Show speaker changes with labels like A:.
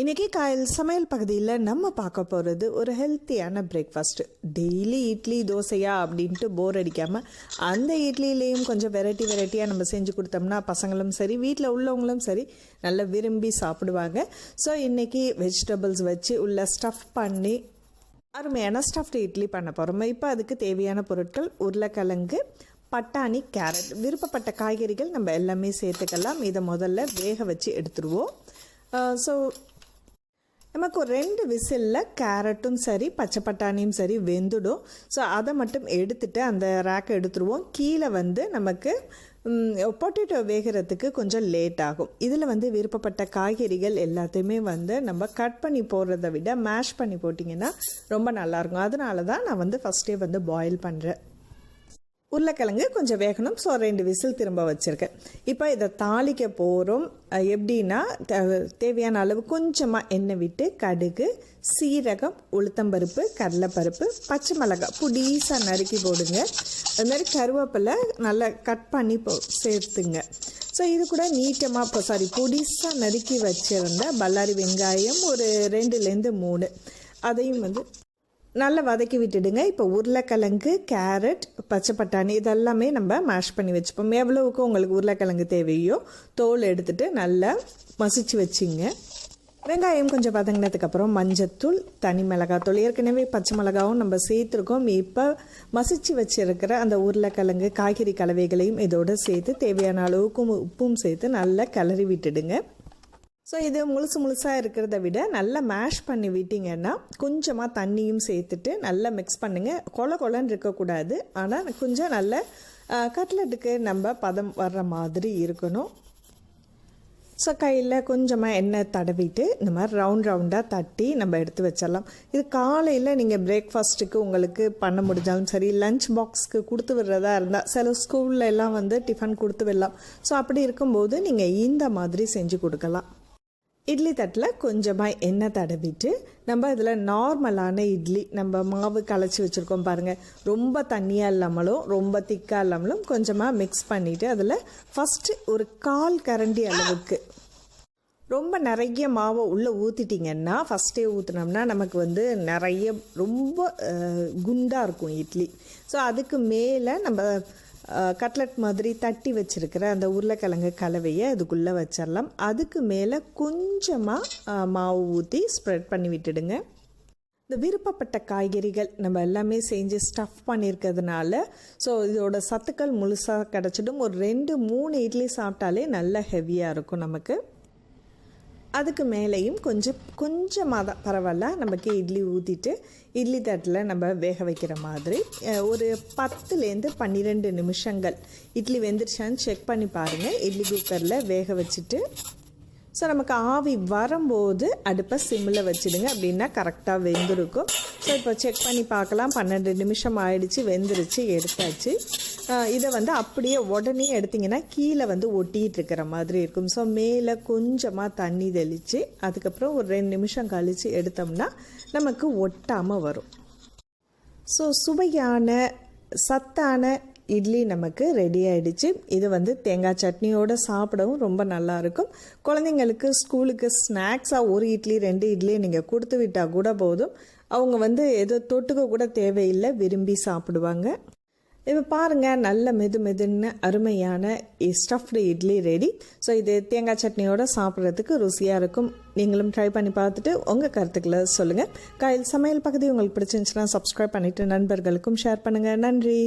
A: இன்றைக்கி காயல் சமையல் பகுதியில் நம்ம பார்க்க போகிறது ஒரு ஹெல்த்தியான பிரேக்ஃபாஸ்ட்டு டெய்லி இட்லி தோசையா அப்படின்ட்டு போர் அடிக்காமல் அந்த இட்லிலேயும் கொஞ்சம் வெரைட்டி வெரைட்டியாக நம்ம செஞ்சு கொடுத்தோம்னா பசங்களும் சரி வீட்டில் உள்ளவங்களும் சரி நல்லா விரும்பி சாப்பிடுவாங்க. ஸோ இன்றைக்கி வெஜிடபிள்ஸ் வச்சு உள்ள ஸ்டஃப் பண்ணி அருமையான ஸ்டஃப்டு இட்லி பண்ண போகிறோம் இப்போ அதுக்கு தேவையான பொருட்கள் உருளைக்கிழங்கு பட்டாணி கேரட். விருப்பப்பட்ட காய்கறிகள் நம்ம எல்லாமே சேர்த்துக்கலாம். இதை முதல்ல வேக வச்சு எடுத்துருவோம். ஸோ நமக்கு ஒரு ரெண்டு விசிலில் கேரட்டும் சரி பச்சை பட்டாணியும் சரி வெந்துடும். ஸோ அதை மட்டும் எடுத்துட்டு அந்த ரேக்கை எடுத்துருவோம். கீழே வந்து நமக்கு பொட்டேட்டோ வேகிறதுக்கு கொஞ்சம் லேட் ஆகும். இதில் வந்து விருப்பப்பட்ட காய்கறிகள் எல்லாத்தையுமே வந்து நம்ம கட் பண்ணி போடுறத விட மேஷ் பண்ணி போட்டிங்கன்னா ரொம்ப நல்லாயிருக்கும் அதனால தான் நான் வந்து ஃபஸ்ட்டே வந்து பாயில் பண்ணுறேன் உருளைக்கிழங்கு கொஞ்சம் வேகணும். ஸோ ரெண்டு விசில் திரும்ப வச்சுருக்கேன். இப்போ இதை தாளிக்க போகிறோம் எப்படின்னா தேவையான அளவு கொஞ்சமாக எண்ணெய் விட்டு கடுகு சீரகம் உளுத்தம்பருப்பு கடலைப்பருப்பு பச்சை மிளகாய் புடீஸாக நறுக்கி போடுங்க. அது மாதிரி கருவேப்பிலை நல்லா கட் பண்ணி போ சேர்த்துங்க. ஸோ இது கூட நீட்டமாக இப்போ சாரி புடிசாக நறுக்கி வச்சுருந்த பல்லாரி வெங்காயம் ஒரு ரெண்டுலேருந்து மூணு. அதையும் வந்து நல்லா வதக்கி விட்டுடுங்க. இப்போ உருளைக்கிழங்கு கேரட் பச்சை பட்டாணி இதெல்லாமே நம்ம மேஷ் பண்ணி வச்சுப்போம். எவ்வளவுக்கு உங்களுக்கு உருளைக்கிழங்கு தேவையோ தோல் எடுத்துகிட்டு நல்லா மசிச்சு வச்சுங்க. வெங்காயம் கொஞ்சம் வதங்கினதுக்கப்புறம் மஞ்சத்தூள் தனி மிளகாத்தூள். ஏற்கனவே பச்சை மிளகாவும் நம்ம சேர்த்துருக்கோம். இப்போ மசிச்சு வச்சுருக்கிற அந்த உருளைக்கிழங்கு காய்கறி கலவைகளையும் இதோடு சேர்த்து தேவையான அளவுக்கும் உப்பும் சேர்த்து நல்லா கிளறி விட்டுடுங்க. ஸோ இது முழுசு முழுசாக இருக்கிறத விட நல்லா மேஷ் பண்ணி விட்டிங்கன்னா கொஞ்சமாக தண்ணியும் சேர்த்துட்டு நல்லா மிக்ஸ் பண்ணுங்கள் கொல கொலன்னு இருக்கக்கூடாது ஆனால் கொஞ்சம் நல்ல கட்லெட்டுக்கு நம்ம பதம் வர்ற மாதிரி இருக்கணும். ஸோ கையில் கொஞ்சமாக எண்ணெய் தடவிட்டு இந்த மாதிரி ரவுண்ட் ரவுண்டாக தட்டி நம்ம எடுத்து வச்சிடலாம். இது காலையில் நீங்கள் பிரேக்ஃபாஸ்ட்டுக்கு உங்களுக்கு பண்ண முடிஞ்சாலும் சரி லஞ்ச் பாக்ஸ்க்கு கொடுத்து விடுறதா இருந்தால் சில ஸ்கூல்ல எல்லாம் வந்து டிஃபன் கொடுத்து விடலாம். ஸோ அப்படி இருக்கும்போது நீங்கள் இந்த மாதிரி செஞ்சு கொடுக்கலாம். இட்லி தட்டில் கொஞ்சமாக எண்ணெய் தடவிட்டு நம்ம இதில் நார்மலான இட்லி நம்ம மாவு கலைச்சி வச்சுருக்கோம் பாருங்கள் ரொம்ப தண்ணியாக இல்லாமலும் ரொம்ப திக்காக இல்லாமலும் கொஞ்சமாக மிக்ஸ் பண்ணிவிட்டு அதில் ஃபஸ்ட்டு ஒரு கால் கரண்டி அளவுக்கு ரொம்ப நிறைய மாவை உள்ளே ஊற்றிட்டிங்கன்னா ஃபஸ்ட்டே ஊற்றினோம்னா நமக்கு வந்து நிறைய ரொம்ப குண்டாக இருக்கும் இட்லி. ஸோ அதுக்கு மேலே நம்ம கட்லட் மாதிரி தட்டி வச்சுருக்கிற அந்த உருளைக்கிழங்கு கலவையை அதுக்குள்ளே வச்சிடலாம். அதுக்கு மேலே கொஞ்சமாக மாவு ஊற்றி ஸ்ப்ரெட் பண்ணி விட்டுடுங்க. இந்த விருப்பப்பட்ட காய்கறிகள் நம்ம எல்லாமே செஞ்சு ஸ்டஃப் பண்ணியிருக்கிறதுனால ஸோ இதோட சத்துக்கள் முழுசாக கிடச்சிடும். ஒரு ரெண்டு மூணு இட்லி சாப்பிட்டாலே நல்லா ஹெவியாக இருக்கும் நமக்கு. அதுக்கு மேலேயும் கொஞ்சம் கொஞ்சமாக தான் பரவாயில்ல. நமக்கு இட்லி ஊற்றிட்டு இட்லி தட்டில் நம்ம வேக வைக்கிற மாதிரி ஒரு பத்துலேருந்து பன்னிரெண்டு நிமிஷங்கள் இட்லி வெந்துருச்சான்னு செக் பண்ணி பாருங்கள் இட்லி குக்கரில் வேக வச்சுட்டு ஸோ நமக்கு ஆவி வரும்போது அடுப்பை சிம்மில் வச்சுடுங்க. அப்படின்னா கரெக்டாக வெந்திருக்கும். ஸோ இப்போ செக் பண்ணி பார்க்கலாம். பன்னெண்டு நிமிஷம் ஆயிடுச்சு வெந்துருச்சு எடுத்தாச்சு. இதை வந்து அப்படியே உடனே எடுத்திங்கன்னா கீழே வந்து ஒட்டிகிட்டு இருக்கிற மாதிரி இருக்கும். ஸோ மேலே கொஞ்சமாக தண்ணி தெளித்து அதுக்கப்புறம் ஒரு ரெண்டு நிமிஷம் கழித்து எடுத்தோம்னா நமக்கு ஒட்டாமல் வரும். ஸோ சுவையான சத்தான இட்லி நமக்கு ரெடி ஆகிடுச்சு இது வந்து தேங்காய் சட்னியோடு சாப்பிடவும் ரொம்ப நல்லாயிருக்கும் குழந்தைங்களுக்கு ஸ்கூலுக்கு ஸ்நாக்ஸாக ஒரு இட்லி ரெண்டு இட்லி நீங்கள் கொடுத்து விட்டால் கூட போதும். அவங்க வந்து எதோ தொட்டுக்க கூட தேவையில்லை விரும்பி சாப்பிடுவாங்க. இப்போ பாருங்கள் நல்ல மெது மெதுன்னு அருமையான ஸ்டஃப்டு இட்லி ரெடி ஸோ இது தேங்காய் சட்னியோட சாப்பிட்றதுக்கு ருசியாக இருக்கும். நீங்களும் ட்ரை பண்ணி பார்த்துட்டு உங்கள் கருத்துக்களை சொல்லுங்கள் கையில் சமையல் பகுதி உங்களுக்கு பிடிச்சிருந்துச்சுன்னா சப்ஸ்கிரைப் பண்ணிவிட்டு நண்பர்களுக்கும் ஷேர் பண்ணுங்கள் நன்றி.